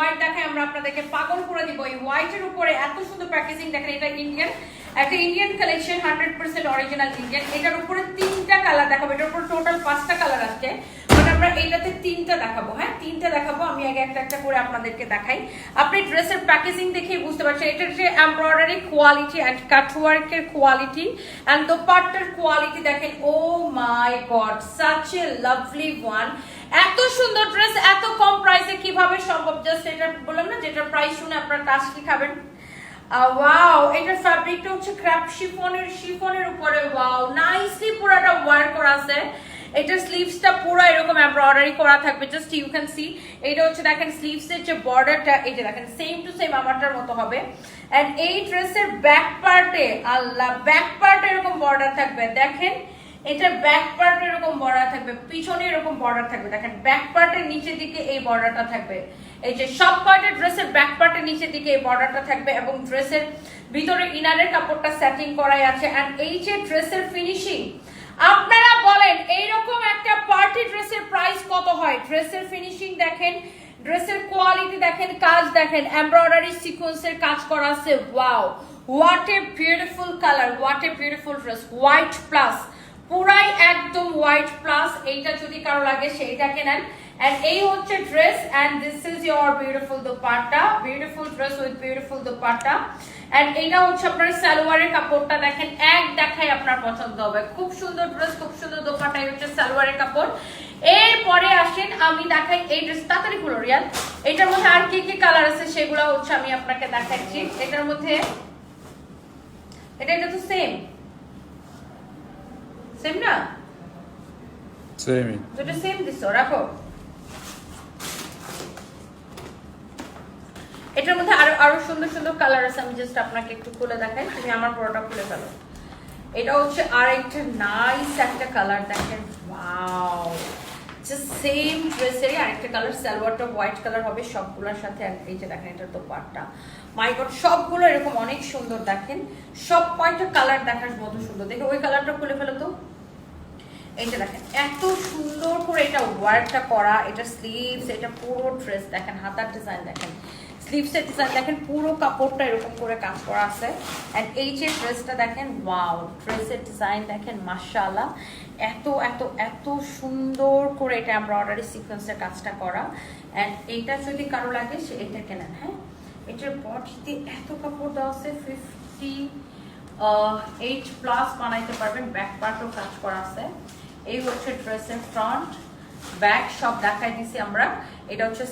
White দেখায়, আমরা আপনাদেরকে পাগল করে দিব। এই হোয়াইটের উপরে এত সুন্দর প্যাকেজিং দেখেন, এটা ইন্ডিয়ান একটা Indian collection hundred percent original Indian এটার উপরে তিনটা কালার দেখাবো, এটার উপরে টোটাল পাঁচটা কালার বাট আমরা এইটাতে তিনটা দেখাবো হ্যাঁ? তিনটা দেখাবো, আমি আগে একটা একটা করে আপনাদেরকে দেখাই। আপনি ড্রেসের প্যাকেজিং দেখেই বুঝতে পারছেন এটার যে এমব্রয়ডারি কোয়ালিটি অ্যান্ড কাটওয়ার্কের কোয়ালিটি অ্যান্ড দোপাট্টার কোয়ালিটি দেখেন ও my god such a lovely one এত সুন্দর ড্রেস এত কম প্রাইসে কীভাবে সম্ভব? জাস্ট এটা বললাম না, যেটার প্রাইস শুনে আপনার কি খাবেন। ওয়াও এটার ফ্যাব্রিকটা হচ্ছে ক্র্যাপ শিফনের শিফনের উপরে ওয়াও নাইসলি পুরোটা ওয়ার করা আছে। এটার স্লিভসটা পুরো এরকম এমব্রয়ডারি করা থাকবে। জাস্ট ইউ ক্যান সি এটা হচ্ছে দেখেন স্লিভসের যে বর্ডারটা এই যে দেখেন সেম টু সেম আমারটার মতো হবে। এন্ড এই ড্রেসের ব্যাক পার্টে আল্লাহ ব্যাক পার্টে এরকম বর্ডার থাকবে। দেখেন, এটা ব্যাক পার্টে এরকম বর্ডার থাকবে, পিছনে এরকম বর্ডার থাকবে। দেখেন ব্যাক পার্টের নিচের দিকে এই বর্ডারটা থাকবে। এই যে সব পার্টের ড্রেসের ব্যাক পার্টের নিচের দিকে এই বর্ডারটা থাকবে এবং ড্রেসের ভিতরে ইনারের কাপড়টা সেটিং করাই আছে। এন্ড এই যে ড্রেসের ফিনিশিং আপনারা বলেন এই রকম একটা পার্টি ড্রেসের প্রাইস কত হয়? ড্রেসের ফিনিশিং দেখেন ড্রেসের কোয়ালিটি দেখেন, কাজ দেখেন এমব্রয়ডারি সিকোয়েন্সের কাজ করা আছে। Wow what a beautiful colour what a beautiful dress white plus পুরাই একদম হোয়াইট প্লাস এইটা যদি কারও লাগে সেইটাকে নেন। এন্ড এই হচ্ছে dress and this is your beautiful dupatta beautiful dress with beautiful dupatta and এইটা হচ্ছে আপনার সালোয়ারের কাপড়টা দেখেন, এক দেখায় আপনার পছন্দ হবে। খুব সুন্দর ড্রেস খুব সুন্দর দোপাট্টা হচ্ছে সালোয়ারের কাপড়। এরপরে আসেন, আমি দেখাই এই ড্রেস তাড়াতাড়ি হলো রিয়াল। এটার মধ্যে আর কি কি কালার আছে সেগুলো হচ্ছে আমি আপনাকে দেখাচ্ছি। এটার মধ্যে, এটা এটা তো সেম সেম না সেমই দুটো সেম দিছো রাখো এটার মধ্যে আরও আরও সুন্দর সুন্দর কালার আছে আমি জাস্ট আপনাকে একটু খুলে দেখাই তুমি আমার পুরোটা খুলে ফেলো। এটা হচ্ছে আর একটা নাইস একটা কালার দেখেন ওয়াও জাস্ট সেম ড্রেসেরই আরেকটা কালার সালোয়ারটা হোয়াইট কালার হবে সবগুলোর সাথে এই যে দেখেন এটা তো পাটটা মাই গড সবগুলো এরকম অনেক সুন্দর দেখেন। সব কয়টা কালার দেখার মতো সুন্দর। দেখে ওই কালারটা খুলে ফেলো তো। এইটা দেখেন, এত সুন্দর করে এটা ওয়ার্কটা করা, এটা স্লিভস এটা পুরো ড্রেস দেখেন, হাতার ডিজাইন দেখেন। স্লিভসের ডিজাইন দেখেন, পুরো কাপড়টা এরকম করে কাজ করা আছে। অ্যান্ড এই যে ড্রেসটা দেখেন ওয়াও ড্রেসের ডিজাইন দেখেন, মাশাআল্লাহ। এত এত এত সুন্দর করে এটা এমব্রয়ডারি সিকোয়েন্সের কাজটা করা। অ্যান্ড এইটা যদি কারও লাগে, সে এটা কেনেন হ্যাঁ? এটার বডিতে এত কাপড় দেওয়া আছে ফিফটি এইট প্লাস বানাইতে পারবেন ব্যাক পার্টও কাজ করা আছে। এই হচ্ছে ড্রেসের ফ্রন্ট ব্যাক সব দেখাই দিছি আমরা। এটা হচ্ছে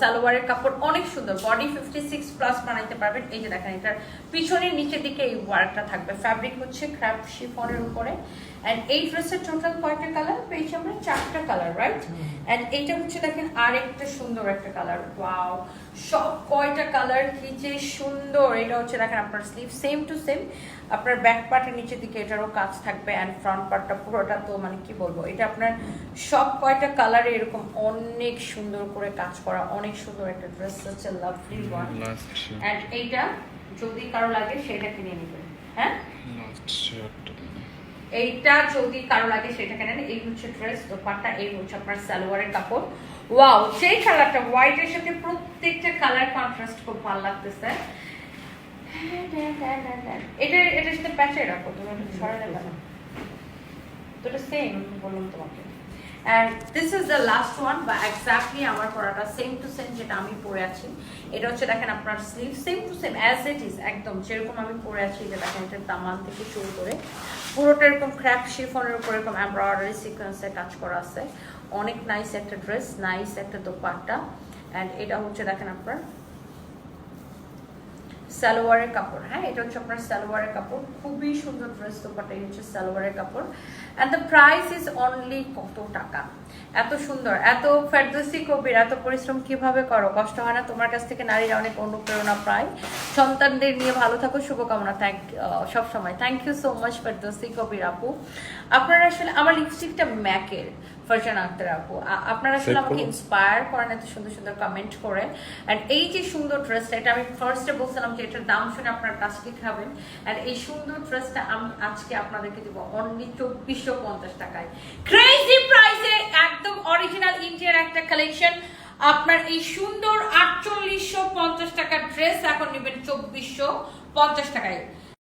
সালোয়ারের কাপড়, অনেক সুন্দর। বডি ফিফটি সিক্স প্লাস বানাইতে পারবেন। এই যে দেখেন, এটার পিছনের নিচের দিকে এই ওয়ার্কটা থাকবে। ফ্যাব্রিক হচ্ছে ক্র্যাপ শিফনের উপরে। অ্যান্ড এই ড্রেসের টোটাল কয়টা কালার পেয়েছি আমরা চারটা কালার রাইট অ্যান্ড এইটা হচ্ছে দেখেন আরেকটা সুন্দর একটা কালার ওয়াও সব কয়টা কালার কি যে সুন্দর! এটা হচ্ছে দেখেন আপনার স্লিভ সেম টু সেম আপনার ব্যাক পার্টের নিচের দিকে এটারও কাজ থাকবে অ্যান্ড ফ্রন্ট পার্টটা পুরোটা তো মানে কি বলব? এটা আপনার সব কয়টা কালারে এরকম অনেক সুন্দর করে কাজ করা অনেক সুন্দর একটা ড্রেস হচ্ছে লাভলি ওয়ান অ্যান্ড এইটা যদি কারও লাগে সেটা কিনে নেবেন হ্যাঁ? এইটা যদি কারও লাগে সেটা কেনেন, এই হচ্ছে ড্রেস দোপাট্টা, এই হচ্ছে আপনার সালোয়ারের কাপড়। ওয়াও সেই কালারটা হোয়াইটের সাথে প্রত্যেকটা কালার কন্ট্রাস্ট খুব ভালো লাগতেছে। এটা এটা সেম তোমাকে। This is the last one বা আমার পরাটা সেম টু সেম যেটা আমি পরে আছি। এটা হচ্ছে দেখেন আপনার same to same as it is একদম যেরকম আমি পরে আছি যে দেখেন দামান থেকে শুরু করে। পুরোটা এরকম ক্র্যাপ শিফনের উপর এরকম এমব্রয়ডারি সিকোয়েন্সে কাজ করা আছে। অনেক নাইস একটা ড্রেস নাইস একটা দোপাট্টা। অ্যান্ড এটা হচ্ছে দেখেন আপনার সালোয়ারের কাপড় হ্যাঁ? এটা হচ্ছে আপনার সালোয়ারের কাপড়। খুবই সুন্দর ড্রেস দোপাটা এই হচ্ছে সালোয়ারের কাপড়। And the price is only কত টাকা? এত সুন্দর এত ফেরদৌসি কবির এত পরিশ্রম কীভাবে করো? কষ্ট হয় না? তোমার কাছ থেকে নারীরা অনেক অনুপ্রেরণা পায়। সন্তানদের নিয়ে ভালো থাকো শুভকামনা থ্যাংক সব সময়। Thank you so much Ferdousi Kabir আপু। আপনারা আসলে আমার লিপস্টিকটা ম্যাকের ফারজান আক্তার আপু আপনারা আসলে আমাকে ইন্সপায়ার করেন এত সুন্দর সুন্দর কমেন্ট করে। অ্যান্ড এই যে সুন্দর ড্রেসটা এটা আমি ফার্স্টে বলছিলাম যে এটার দাম শুনে আপনার কাছ থেকে খাবেন। অ্যান্ড এই সুন্দর ড্রেসটা আমি আজকে আপনাদেরকে দিব অনলি চব্বিশশো পঞ্চাশ টাকায়। ক্রেজি প্রাইসে একদম অরিজিনাল ইন্ডিয়ান একটা কালেকশন আপনার এই সুন্দর আটচল্লিশশো পঞ্চাশ টাকার ড্রেস এখন নেবেন চব্বিশশো পঞ্চাশ টাকায়।